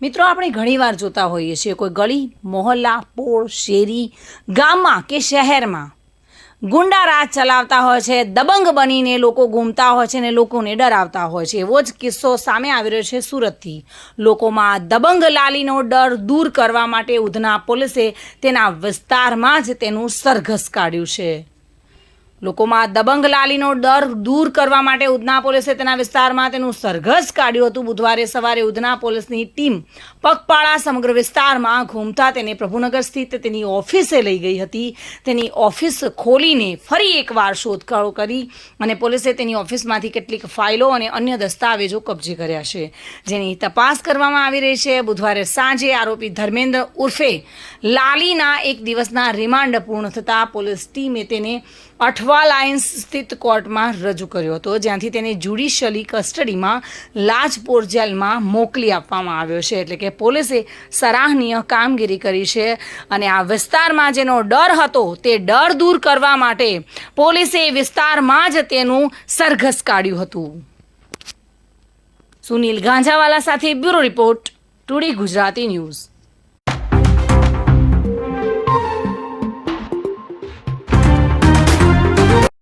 મિત્રો, આપણે ઘણીવાર જોતા હોઈએ છીએ કોઈ ગળી મોહલ્લા, પોળ, શેરી, ગામમાં કે શહેરમાં ગુંડા રાજ ચલાવતા હોય છે, દબંગ બનીને લોકો ઘૂમતા હોય છે ને લોકોને ડરાવતા હોય છે. એવો જ કિસ્સો સામે આવી રહ્યો છે સુરતથી. લોકોમાં દબંગ લાલીનો ડર દૂર કરવા માટે ઉધના પોલીસે તેના વિસ્તારમાં જ તેનું સરઘસ કાઢ્યું છે. લોકોમાં દબંગ લાલીનો ડર દૂર કરવા માટે ઉધના પોલીસે તેના વિસ્તારમાં તેનું સરઘસ કાઢ્યું હતું. બુધવારે સવારે ઉધના પોલીસની ટીમ પગપાળા સમગ્ર વિસ્તારમાં ઘૂમતા તેને પ્રભુનગર સ્થિત તેની ઓફિસે લઈ ગઈ હતી. તેની ઓફિસ ખોલીને ફરી એકવાર શોધખોળ કરી અને પોલીસે તેની ઓફિસમાંથી કેટલીક ફાઇલો અને અન્ય દસ્તાવેજો કબજે કર્યા છે. જેની તપાસ કરવામાં આવી રહી છે. બુધવારે સાંજે આરોપી ધર્મેન્દ્ર ઉર્ફે લાલીના એક દિવસના રિમાન્ડ પૂર્ણ થતાં પોલીસ ટીમે તેને અઠવા લાઇન્સ સ્થિત કોર્ટમાં રજૂ કર્યો હતો, જ્યાંથી તેને જ્યુડિશિયલી કસ્ટડીમાં લાજપોર જેલમાં મોકલી આપવામાં આવ્યો છે. એટલે કે પોલીસે સરાહનીય કામગીરી કરી છે અને આ વિસ્તારમાં જેનો ડર હતો તે ડર દૂર કરવા માટે પોલીસે વિસ્તારમાં જ તેનું સરઘસ કાઢ્યું હતું. સુનિલ ગાંજાવાલા સાથે bureau report, today Gujarati news.